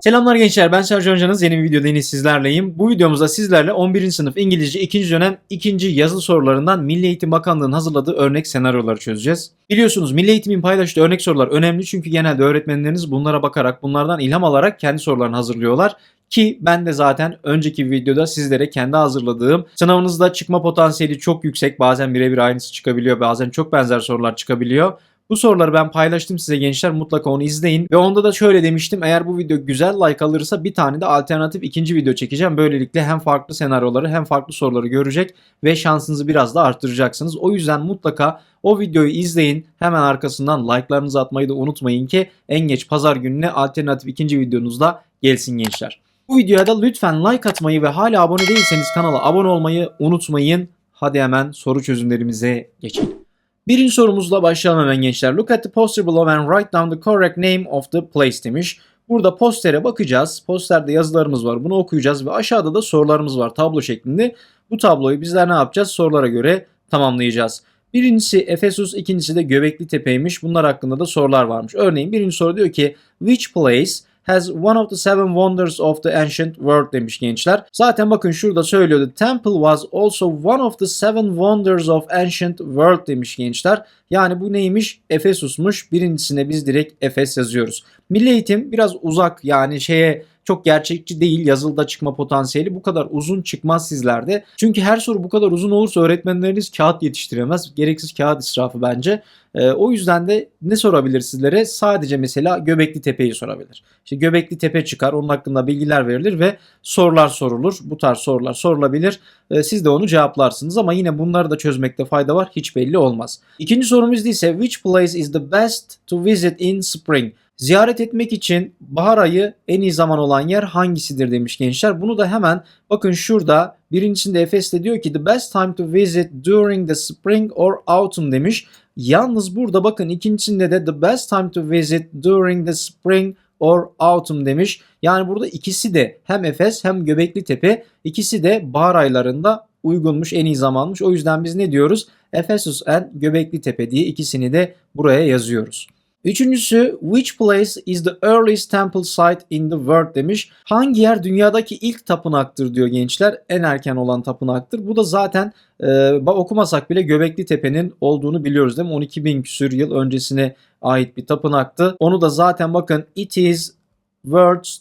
Selamlar gençler ben Sercan Hocanız yeni bir videoda yine sizlerleyim. Bu videomuzda sizlerle 11. sınıf İngilizce 2. dönem 2. yazılı sorularından Milli Eğitim Bakanlığı'nın hazırladığı örnek senaryoları çözeceğiz. Biliyorsunuz Milli Eğitim'in paylaştığı örnek sorular önemli çünkü genelde öğretmenleriniz bunlara bakarak bunlardan ilham alarak kendi sorularını hazırlıyorlar. Ki ben de zaten önceki videoda sizlere kendi hazırladığım sınavınızda çıkma potansiyeli çok yüksek bazen birebir aynısı çıkabiliyor bazen çok benzer sorular çıkabiliyor. Bu soruları ben paylaştım size gençler mutlaka onu izleyin. Ve onda da şöyle demiştim eğer bu video güzel like alırsa bir tane de alternatif ikinci video çekeceğim. Böylelikle hem farklı senaryoları hem farklı soruları görecek ve şansınızı biraz da arttıracaksınız. O yüzden mutlaka o videoyu izleyin. Hemen arkasından like'larınızı atmayı da unutmayın ki en geç pazar gününe alternatif ikinci videonuzda gelsin gençler. Bu videoya da lütfen like atmayı ve hala abone değilseniz kanala abone olmayı unutmayın. Hadi hemen soru çözümlerimize geçelim. Birinci sorumuzla başlayalım hemen gençler. Look at the poster below and write down the correct name of the place demiş. Burada postere bakacağız. Posterde yazılarımız var. Bunu okuyacağız ve aşağıda da sorularımız var tablo şeklinde. Bu tabloyu bizler ne yapacağız? Sorulara göre tamamlayacağız. Birincisi Efesus, ikincisi de Göbekli Tepe'ymiş. Bunlar hakkında da sorular varmış. Örneğin birinci soru diyor ki Which place has one of the seven wonders of the ancient world demiş gençler. Zaten bakın şurada söylüyor. The temple was also one of the seven wonders of ancient world demiş gençler. Yani bu neymiş? Efesus'muş. Birincisine biz direkt Efes yazıyoruz. Milli eğitim biraz uzak yani şeye çok gerçekçi değil yazılıda çıkma potansiyeli bu kadar uzun çıkmaz sizlerde. Çünkü her soru bu kadar uzun olursa öğretmenleriniz kağıt yetiştiremez. Gereksiz kağıt israfı bence. Ee, o yüzden de ne sorabilir sizlere? Sadece mesela Göbekli Tepe'yi sorabilir. İşte Göbekli Tepe çıkar, onun hakkında bilgiler verilir ve sorular sorulur. Bu tarz sorular sorulabilir. Ee, siz de onu cevaplarsınız ama yine bunları da çözmekte fayda var. Hiç belli olmaz. İkinci sorumuz ise which place is the best to visit in spring? Ziyaret etmek için bahar ayı en iyi zaman olan yer hangisidir demiş gençler. Bunu da hemen bakın şurada birincisinde Efes'te diyor ki the best time to visit during the spring or autumn demiş. Yalnız burada bakın ikincisinde de the best time to visit during the spring or autumn demiş. Yani burada ikisi de hem Efes hem Göbekli Tepe ikisi de bahar aylarında uygunmuş, en iyi zamanmış. O yüzden biz ne diyoruz? Ephesus and Göbekli Tepe diye ikisini de buraya yazıyoruz. Üçüncüsü which place is the earliest temple site in the world demiş. Hangi yer dünyadaki ilk tapınaktır diyor gençler. En erken olan tapınaktır. Bu da zaten e, okumasak bile Göbekli Tepe'nin olduğunu biliyoruz değil mi? 12 bin küsür yıl öncesine ait bir tapınaktı. Onu da zaten bakın it is world's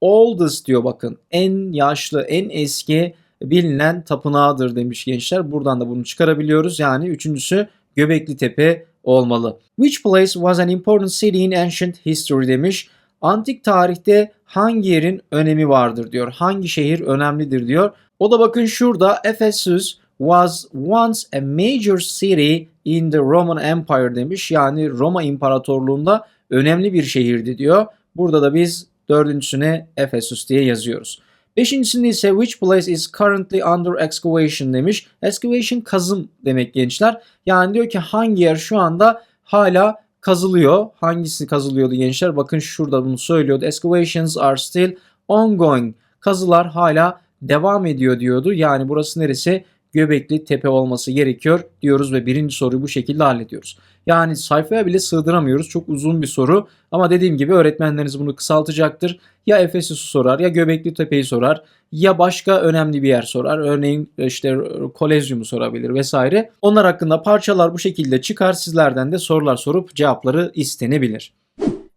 oldest diyor bakın. En yaşlı, en eski bilinen tapınağıdır demiş gençler. Buradan da bunu çıkarabiliyoruz. Yani üçüncüsü Göbekli Tepe olmalı. Which place was an important city in ancient history demiş. Antik tarihte hangi yerin önemi vardır diyor. Hangi şehir önemlidir diyor. O da bakın şurada Ephesus was once a major city in the Roman Empire demiş. Yani Roma İmparatorluğunda önemli bir şehirdi diyor. Burada da biz dördüncüsüne Ephesus diye yazıyoruz. Beşincisinde ise which place is currently under excavation demiş. Excavation kazım demek gençler. Yani diyor ki hangi yer şu anda hala kazılıyor. Hangisi kazılıyordu gençler? Bakın şurada bunu söylüyordu. Excavations are still ongoing. Kazılar hala devam ediyor diyordu. Yani burası neresi? Göbekli Tepe olması gerekiyor diyoruz ve birinci soruyu bu şekilde hallediyoruz. Yani sayfaya bile sığdıramıyoruz. Çok uzun bir soru ama dediğim gibi öğretmenleriniz bunu kısaltacaktır. Ya Efesus'u sorar ya Göbekli Tepe'yi sorar ya başka önemli bir yer sorar. Örneğin işte Kolezyum'u sorabilir vesaire. Onlar hakkında parçalar bu şekilde çıkar. Sizlerden de sorular sorup cevapları istenebilir.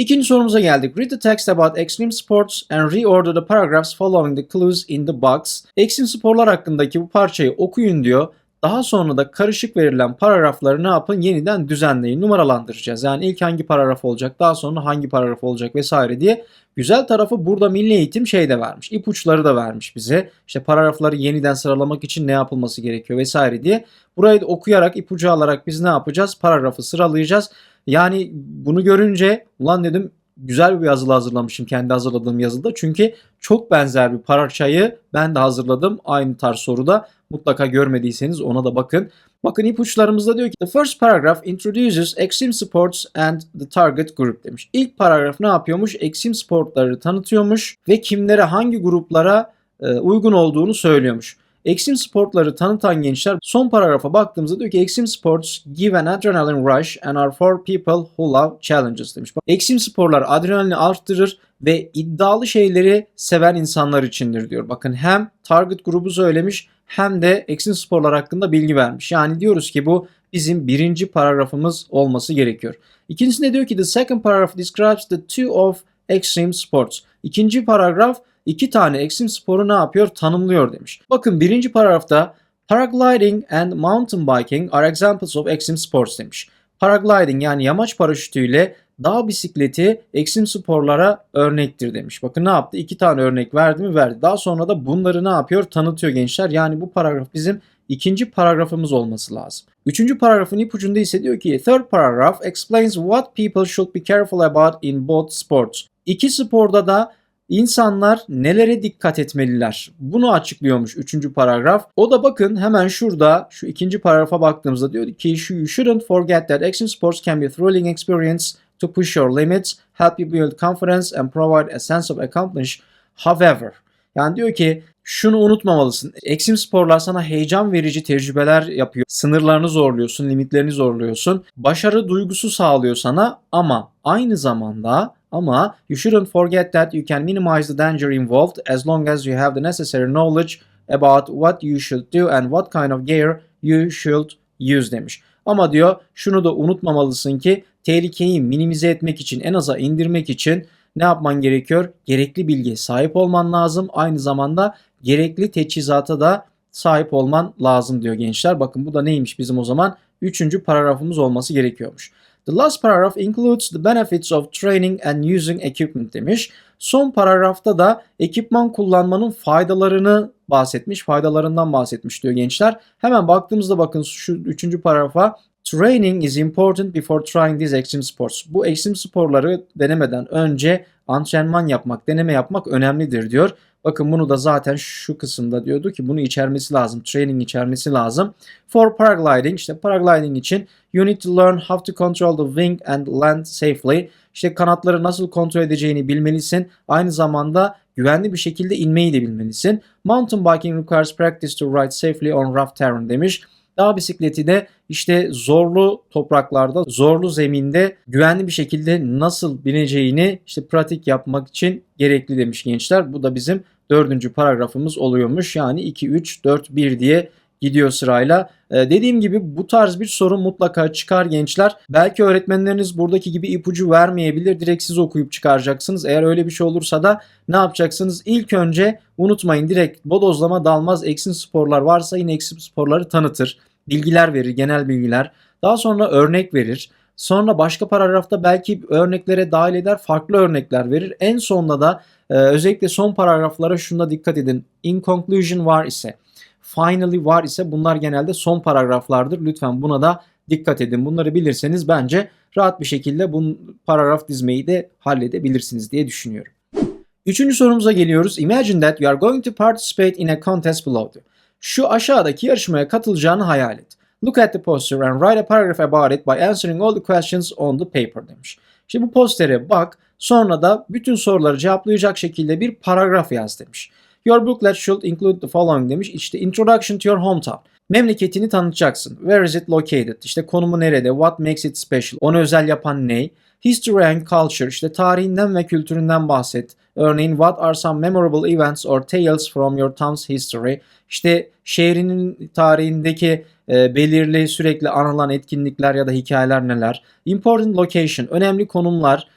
İkinci sorumuza geldik. Read the text about extreme sports and reorder the paragraphs following the clues in the box. Ekstrem sporlar hakkındaki bu parçayı okuyun diyor. Daha sonra da karışık verilen paragrafları ne yapın? Yeniden düzenleyin. Numaralandıracağız. Yani ilk hangi paragraf olacak, daha sonra hangi paragraf olacak vesaire diye. Güzel tarafı burada Milli Eğitim şey de vermiş. ipuçları da vermiş bize. İşte paragrafları yeniden sıralamak için ne yapılması gerekiyor vesaire diye. Burayı da okuyarak, ipucu alarak biz ne yapacağız? Paragrafı sıralayacağız. Yani bunu görünce ulan dedim güzel bir yazılı hazırlamışım kendi hazırladığım yazıda. Çünkü çok benzer bir parçayı ben de hazırladım aynı tarz soruda. Mutlaka görmediyseniz ona da bakın. Bakın ipuçlarımızda diyor ki The first paragraph introduces extreme sports and the target group demiş. İlk paragraf ne yapıyormuş? Extreme sportları tanıtıyormuş ve kimlere hangi gruplara e, uygun olduğunu söylüyormuş. Extreme sportları tanıtan gençler son paragrafa baktığımızda diyor ki Extreme sports give an adrenaline rush and are for people who love challenges demiş. Extreme sporlar adrenalini arttırır ve iddialı şeyleri seven insanlar içindir diyor. Bakın hem target grubu söylemiş hem de Extreme sporlar hakkında bilgi vermiş. Yani diyoruz ki bu bizim birinci paragrafımız olması gerekiyor. İkincisinde diyor ki the second paragraph describes the two of extreme sports. İkinci paragraf iki tane ekstrem sporu ne yapıyor? Tanımlıyor demiş. Bakın birinci paragrafta paragliding and mountain biking are examples of extreme sports demiş. Paragliding yani yamaç paraşütüyle dağ bisikleti ekstrem sporlara örnektir demiş. Bakın ne yaptı? İki tane örnek verdi mi? Verdi. Daha sonra da bunları ne yapıyor? Tanıtıyor gençler. Yani bu paragraf bizim ikinci paragrafımız olması lazım. Üçüncü paragrafın ipucunda ise diyor ki third paragraph explains what people should be careful about in both sports. İki sporda da İnsanlar nelere dikkat etmeliler? Bunu açıklıyormuş üçüncü paragraf. O da bakın hemen şurada şu ikinci paragrafa baktığımızda diyor ki you shouldn't forget that action sports can be a thrilling experience to push your limits, help you build confidence and provide a sense of accomplishment. However, yani diyor ki şunu unutmamalısın. Eksim sporlar sana heyecan verici tecrübeler yapıyor. Sınırlarını zorluyorsun, limitlerini zorluyorsun. Başarı duygusu sağlıyor sana ama aynı zamanda ama you shouldn't forget that you can minimize the danger involved as long as you have the necessary knowledge about what you should do and what kind of gear you should use demiş. Ama diyor şunu da unutmamalısın ki tehlikeyi minimize etmek için en aza indirmek için ne yapman gerekiyor? Gerekli bilgiye sahip olman lazım. Aynı zamanda gerekli teçhizata da sahip olman lazım diyor gençler. Bakın bu da neymiş bizim o zaman? Üçüncü paragrafımız olması gerekiyormuş. The last paragraph includes the benefits of training and using equipment demiş. Son paragrafta da ekipman kullanmanın faydalarını bahsetmiş, faydalarından bahsetmiş diyor gençler. Hemen baktığımızda bakın şu üçüncü paragrafa Training is important before trying these extreme sports. Bu ekstrem sporları denemeden önce antrenman yapmak, deneme yapmak önemlidir diyor. Bakın bunu da zaten şu kısımda diyordu ki bunu içermesi lazım. Training içermesi lazım. For paragliding işte paragliding için you need to learn how to control the wing and land safely. İşte kanatları nasıl kontrol edeceğini bilmelisin. Aynı zamanda güvenli bir şekilde inmeyi de bilmelisin. Mountain biking requires practice to ride safely on rough terrain demiş. Dağ bisikleti de işte zorlu topraklarda, zorlu zeminde güvenli bir şekilde nasıl bineceğini işte pratik yapmak için gerekli demiş gençler. Bu da bizim dördüncü paragrafımız oluyormuş. Yani 2, 3, 4, 1 diye gidiyor sırayla. Ee, dediğim gibi bu tarz bir sorun mutlaka çıkar gençler. Belki öğretmenleriniz buradaki gibi ipucu vermeyebilir. Direkt siz okuyup çıkaracaksınız. Eğer öyle bir şey olursa da ne yapacaksınız? İlk önce unutmayın direkt bodozlama dalmaz eksin sporlar varsa yine eksin sporları tanıtır. Bilgiler verir, genel bilgiler. Daha sonra örnek verir. Sonra başka paragrafta belki örneklere dahil eder, farklı örnekler verir. En sonunda da e, özellikle son paragraflara şuna dikkat edin. In conclusion var ise, finally var ise bunlar genelde son paragraflardır. Lütfen buna da dikkat edin. Bunları bilirseniz bence rahat bir şekilde bu paragraf dizmeyi de halledebilirsiniz diye düşünüyorum. Üçüncü sorumuza geliyoruz. Imagine that you are going to participate in a contest below. Şu aşağıdaki yarışmaya katılacağını hayal et. Look at the poster and write a paragraph about it by answering all the questions on the paper demiş. Şimdi bu postere bak sonra da bütün soruları cevaplayacak şekilde bir paragraf yaz demiş. Your booklet should include the following demiş. İşte introduction to your hometown. Memleketini tanıtacaksın. Where is it located? İşte konumu nerede? What makes it special? Onu özel yapan ne? History and culture. İşte tarihinden ve kültüründen bahset. Örneğin what are some memorable events or tales from your town's history? İşte şehrinin tarihindeki e, belirli sürekli anılan etkinlikler ya da hikayeler neler? Important location. Önemli konumlar.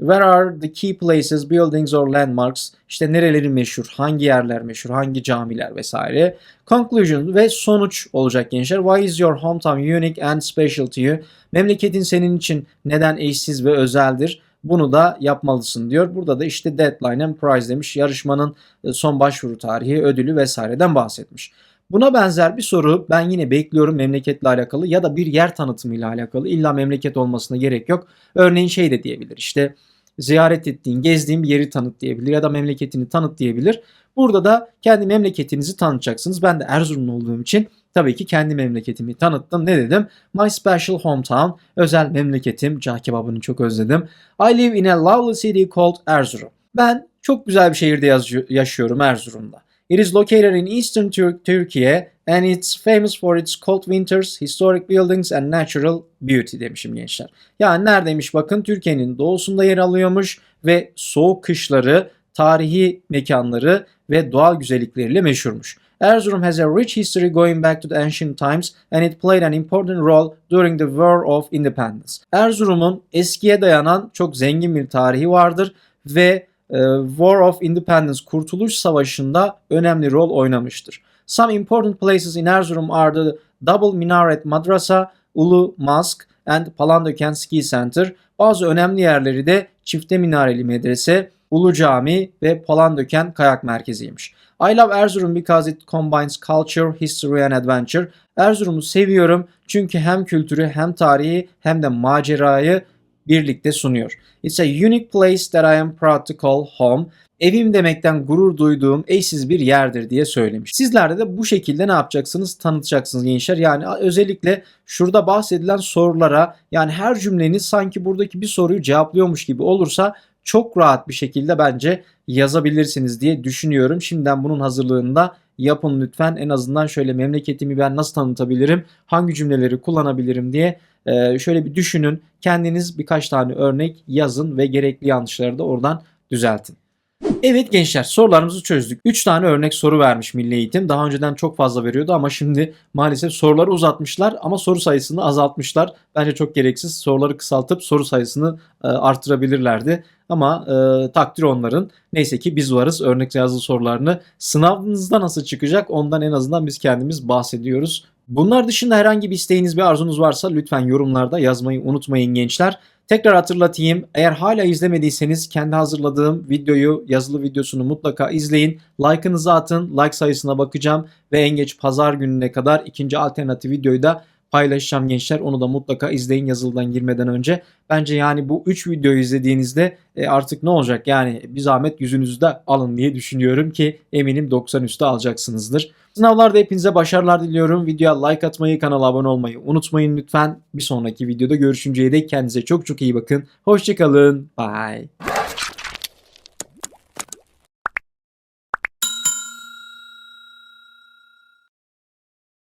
Where are the key places, buildings or landmarks? İşte nereleri meşhur, hangi yerler meşhur, hangi camiler vesaire. Conclusion ve sonuç olacak gençler. Why is your hometown unique and special to you? Memleketin senin için neden eşsiz ve özeldir? Bunu da yapmalısın diyor. Burada da işte deadline and prize demiş. Yarışmanın e, son başvuru tarihi, ödülü vesaireden bahsetmiş. Buna benzer bir soru ben yine bekliyorum memleketle alakalı ya da bir yer tanıtımıyla alakalı. İlla memleket olmasına gerek yok. Örneğin şey de diyebilir işte ziyaret ettiğin, gezdiğin bir yeri tanıt diyebilir ya da memleketini tanıt diyebilir. Burada da kendi memleketinizi tanıtacaksınız. Ben de Erzurumlu olduğum için tabii ki kendi memleketimi tanıttım. Ne dedim? My special hometown, özel memleketim. Cağ kebabını çok özledim. I live in a lovely city called Erzurum. Ben çok güzel bir şehirde yaşıyorum Erzurum'da. It is located in eastern Tur- Turkey and it's famous for its cold winters, historic buildings and natural beauty demişim gençler. Yani neredeymiş bakın Türkiye'nin doğusunda yer alıyormuş ve soğuk kışları, tarihi mekanları ve doğal güzellikleriyle meşhurmuş. Erzurum has a rich history going back to the ancient times and it played an important role during the War of Independence. Erzurum'un eskiye dayanan çok zengin bir tarihi vardır ve e, War of Independence Kurtuluş Savaşı'nda önemli rol oynamıştır. Some important places in Erzurum are the Double Minaret Madrasa, Ulu Mosque and Palandöken Ski Center. Bazı önemli yerleri de Çifte Minareli Medrese, Ulu Cami ve Palandöken Kayak Merkezi'ymiş. I love Erzurum because it combines culture, history and adventure. Erzurum'u seviyorum çünkü hem kültürü hem tarihi hem de macerayı birlikte sunuyor. It's a unique place that I am proud to call home. Evim demekten gurur duyduğum eşsiz bir yerdir diye söylemiş. Sizler de bu şekilde ne yapacaksınız? Tanıtacaksınız gençler. Yani özellikle şurada bahsedilen sorulara yani her cümleniz sanki buradaki bir soruyu cevaplıyormuş gibi olursa çok rahat bir şekilde bence yazabilirsiniz diye düşünüyorum. Şimdiden bunun hazırlığını da yapın lütfen. En azından şöyle memleketimi ben nasıl tanıtabilirim, hangi cümleleri kullanabilirim diye e, şöyle bir düşünün. Kendiniz birkaç tane örnek yazın ve gerekli yanlışları da oradan düzeltin. Evet gençler sorularımızı çözdük. 3 tane örnek soru vermiş Milli Eğitim. Daha önceden çok fazla veriyordu ama şimdi maalesef soruları uzatmışlar ama soru sayısını azaltmışlar. Bence çok gereksiz. Soruları kısaltıp soru sayısını e, artırabilirlerdi. Ama e, takdir onların. Neyse ki biz varız. Örnek yazılı sorularını sınavınızda nasıl çıkacak ondan en azından biz kendimiz bahsediyoruz. Bunlar dışında herhangi bir isteğiniz bir arzunuz varsa lütfen yorumlarda yazmayı unutmayın gençler. Tekrar hatırlatayım. Eğer hala izlemediyseniz kendi hazırladığım videoyu, yazılı videosunu mutlaka izleyin. Like'ınızı atın. Like sayısına bakacağım ve en geç pazar gününe kadar ikinci alternatif videoyu da paylaşacağım gençler. Onu da mutlaka izleyin yazılıdan girmeden önce. Bence yani bu 3 videoyu izlediğinizde e, artık ne olacak? Yani bir zahmet yüzünüzü de alın diye düşünüyorum ki eminim 90 üstü alacaksınızdır. Sınavlarda hepinize başarılar diliyorum. Videoya like atmayı, kanala abone olmayı unutmayın lütfen. Bir sonraki videoda görüşünceye dek kendinize çok çok iyi bakın. Hoşçakalın. Bye.